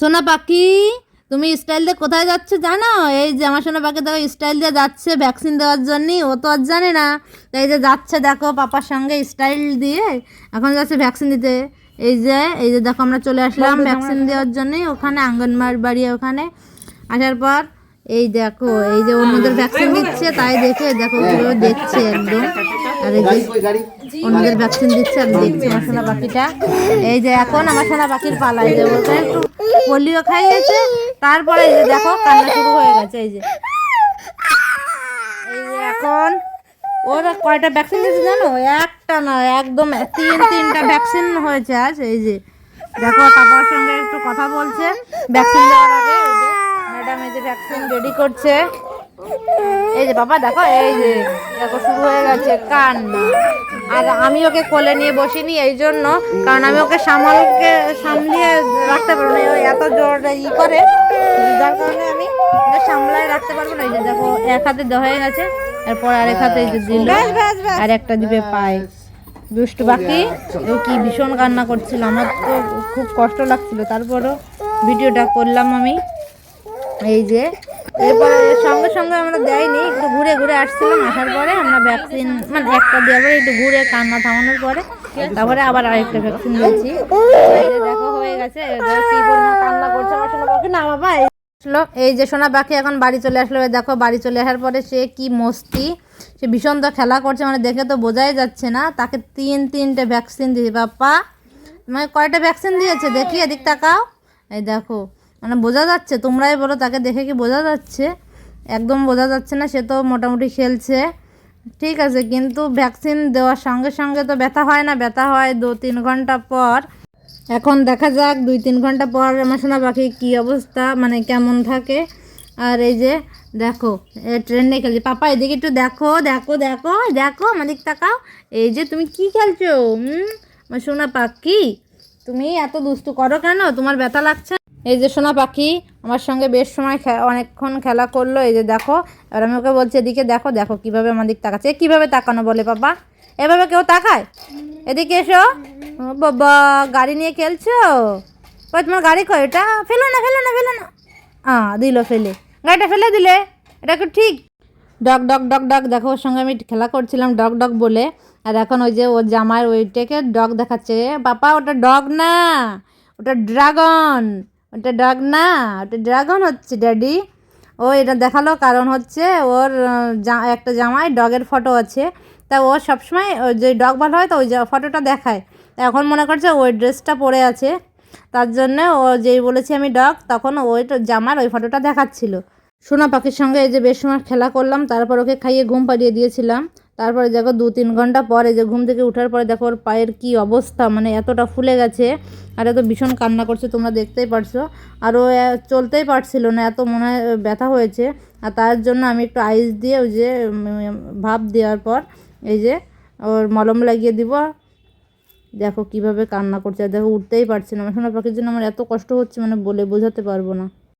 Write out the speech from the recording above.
সোনা পাখি তুমি স্টাইল দিয়ে কোথায় যাচ্ছে জানো? এই যে আমার সোনা পাখি দেখো স্টাইল দিয়ে যাচ্ছে ভ্যাকসিন দেওয়ার জন্যই ও তো আর জানে না। এই যে যাচ্ছে দেখো পাপার সঙ্গে স্টাইল দিয়ে এখন যাচ্ছে ভ্যাকসিন দিতে। এই যে এই যে দেখো আমরা চলে আসলাম ভ্যাকসিন দেওয়ার জন্যই ওখানে আঙ্গনবাড়ি বাড়ি ওখানে। আসার পর এই দেখো এই যে অন্যদের ভ্যাকসিন দিচ্ছে তাই দেখে দেখো দেখছে একদম। আর এই যে অন্যদের ভ্যাকসিন দিচ্ছে আর দেখছি। আমার সোনা পাখিটা এই যে এখন আমার সোনা পাখির পালা এই যে ওকে একটু পোলিও খাইয়েছে তারপরে এই যে দেখো কান্না শুরু হয়ে গেছে এই যে। এই যে এখন ওরা কয়টা ভ্যাকসিন দিয়েছে জানো? একটা না একদম তিন তিনটা ভ্যাকসিন হয়েছে আজ এই যে। দেখো পাপার সঙ্গে একটু কথা বলছে। ভ্যাকসিন দেওয়ার আগে এই যে ম্যাডাম এই যে ভ্যাকসিন রেডি করছে। এই যে বাবা দেখো এই যে দেখো শুরু হয়ে গেছে কান্না। আর আমি ওকে কোলে নিয়ে বসিনি এই জন্য। কারণ আমি ওকে সামালকে সামলিয়ে রাখতে পারব না। এত জোর ই করে যার কারণে আমি সামলায় রাখতে পারব না। এই যে দেখো এক হাতে হয়ে গেছে এরপর আরেক হাতে দিল আর একটা দিবে পায়ে। দুষ্টু পাখি ও কি ভীষণ কান্না করছিল। আমার তো খুব কষ্ট লাগছিল। তারপরও ভিডিওটা করলাম আমি। এই যে এরপরে এর সঙ্গে সঙ্গে আমরা দেয়নি, একটু ঘুরে ঘুরে আসছিলাম, আসার পরে আমরা ভ্যাকসিন মানে একটা দেওয়ার পরে একটু ঘুরে কান্না থামানোর পরে তারপরে আবার আরেকটা ভ্যাকসিন দিয়েছি দেখো, হয়ে গেছে কান্না করছে আমার সোনা পাখি। না, বাবা আসলো, এই যে সোনা পাখি এখন বাড়ি চলে আসলো দেখো, বাড়ি চলে আসার পরে সে কি মস্তি, সে ভীষণ তো খেলা করছে মানে দেখে তো বোঝাই যাচ্ছে না, তাকে তিন তিনটে ভ্যাকসিন দিয়েছে বাপ্পা মানে কয়টা ভ্যাকসিন দিয়েছে? দেখি, এদিক তাকাও। এই দেখো মানে বোঝা যাচ্ছে, তোমরাই বলো তাকে দেখে কি বোঝা যাচ্ছে? একদম বোঝা যাচ্ছে না, সে তো মোটামুটি খেলছে। ঠিক আছে, কিন্তু ভ্যাকসিন দেওয়ার সঙ্গে সঙ্গে তো ব্যথা হয় না, ব্যথা হয় দু তিন ঘণ্টা পর। এখন দেখা যাক, দুই তিন ঘণ্টা পর আমার সোনা পাখি কী অবস্থা মানে কেমন থাকে। আর এই যে, দেখো, এ ট্রেনে খেলছে। পাপা, এদিকে একটু দেখো দেখো দেখো দেখো আমাদের তাকাও। এই যে, তুমি কি খেলছো? হুম? আমার সোনা পাখি, তুমি এত দুষ্টু করো কেন? তোমার ব্যথা লাগছে এই যে সোনা পাখি আমার সঙ্গে বেশ সময় অনেকক্ষণ খেলা করল, এই যে দেখো। এবার আমি ওকে বলছি, এদিকে দেখো দেখো কীভাবে আমার দিক তাকাচ্ছে। কীভাবে তাকানো? বলে, বাবা, এভাবে কেউ তাকায়? এদিকে এসো। বাবা, গাড়ি নিয়ে খেলছো? ওই তোমার গাড়ি কয় এটা ফেলো না ফেলো না ফেলো না। আ, দিল, ফেলে। গাড়িটা ফেলে দিলে? এটা কি ঠিক? ডগ ডগ ডগ ডগ দেখো, ওর সঙ্গে আমি খেলা করছিলাম ডগ ডগ বলে। আর এখন ওই যে ওর জামার ওইটাকে ডগ দেখাচ্ছে। বাবা, ওটা ডগ না, ওটা ড্রাগন। ওটা ডগ না, ওটা ড্রাগন হচ্ছে ড্যাডি ও এটা দেখাল কারণ হচ্ছে ওর একটা জামায় ডগের ফটো আছে। তা ও সবসময় যে ডগ ভালো হয় তো ওই ফটোটা দেখায়। এখন মনে করছে ওই ড্রেসটা পরে আছে। তার জন্যে ও যেই বলেছি আমি ডগ তখন ওই জামার ওই ফটোটা দেখাচ্ছিল। সোনা পাখির সঙ্গে এই যে বেশ সময় খেলা করলাম, তারপর ওকে খাইয়ে ঘুম পাড়িয়ে দিয়েছিলাম। তারপরে দেখো দু তিন ঘণ্টা পরে যে ঘুম থেকে ওঠার পরে দেখো ওর পায়ের কি অবস্থা মানে এতটা ফুলে গেছে আর এত ভীষণ কান্না করছে, তোমরা দেখতেই পারছ। আর ও চলতেই পারছিল না, এত মনে হয় ব্যথা হয়েছে। আর তার জন্য আমি একটু আইস দিয়ে ওই যে ভাপ দেওয়ার পর এই যে ওর মলম লাগিয়ে দিব। দেখো কীভাবে কান্না করছে, আর দেখো উঠতেই পারছে না। আমার সোনা পাখির জন্য আমার এত কষ্ট হচ্ছে মানে বলে বোঝাতে পারব না।